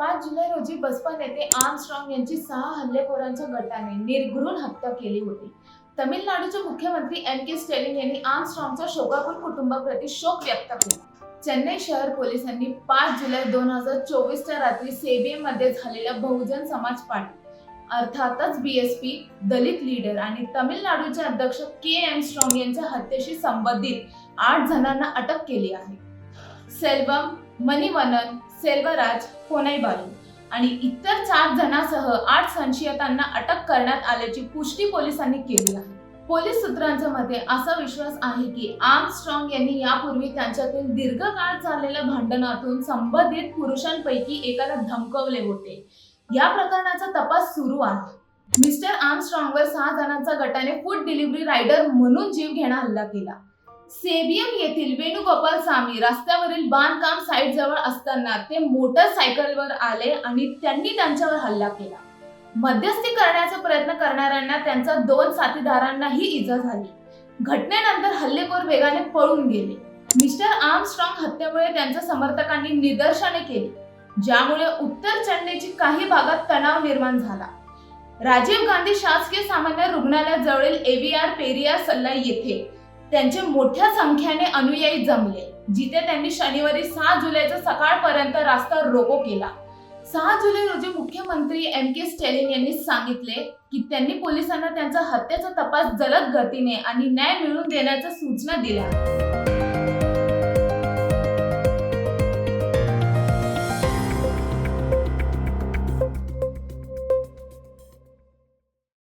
पाच जुलै रोजी बसपा नेते आर्मस्ट्रॉंग यांची सहा हल्लेखोरांच्या गटाने निर्घृण हत्या केली होती. तमिळनाडूचे मुख्यमंत्री एम के स्टॅलिन यांनी आर्मस्ट्रॉंगच्या शोकाकुल कुटुंबाप्रती शोक व्यक्त केला. चेन्नई शहर पोलिसांनी पाच जुलै दोन हजार चोवीसच्या रात्री सेबीमध्ये झालेल्या बहुजन समाज पार्टी अर्थातच पी दलित लीडर आणि तमिळनाडूचे अध्यक्ष के एम स्ट्रॉंग यांच्या हत्येशी संबंधित आठ जणांना अटक केली आहे. सेल्वम मणिवनन सेल्वराज कोनाईबालू आणि इतर चार जणांसह आठ संशयितांना अटक करण्यात आल्याची पुष्टी पोलिसांनी केली आहे. पोलीस सूत्रांच्या मते असा विश्वास आहे की आर्मस्ट्रॉंग यांनी यापूर्वी त्यांच्यातील दीर्घकाळ चाललेल्या भांडणातून संबंधित पुरुषांपैकी एकाला धमकवले होते. या प्रकरणाचा तपास सुरू आहे. मिस्टर आर्मस्ट्रॉंगवर सहा जणांच्या गटाने फूड डिलिव्हरी रायडर म्हणून जीव घेणा हल्ला केला. सेबियम येथील वेणुगोपाल स्वामी रस्त्यावरील बांधकाम साईट जवळ असताना ते मोटरसायकलवर आले आणि त्यांनी त्यांच्यावर हल्ला केला. मध्यस्थी करण्याचा प्रयत्न करणाऱ्यांना त्यांच्या दोन साथीदारांनाही इजा झाली. घटनेनंतर हल्लेखोर वेगाने पळून गेले. मिस्टर आर्मस्ट्रॉंग हत्येमुळे त्यांच्या समर्थकांनी निदर्शने केली ज्यामुळे उत्तर चेन्नईची काही भागात तणाव निर्माण झाला. राजीव गांधी शासकीय सामान्य रुग्णालयाजवळील एव्हीआर पेरियार सल्ला येथे त्यांचे मोठ्या संख्येने अनुयायी जमले जिथे त्यांनी शनिवारी सहा जुलैचा सकाळपर्यंत रास्ता रोको केला. सहा जुलै रोजी मुख्यमंत्री एम के स्टॅलिन यांनी सांगितले की त्यांनी पोलिसांना त्यांचा हत्येचा तपास जलद गतीने आणि न्याय मिळवून देण्याच्या सूचना दिल्या.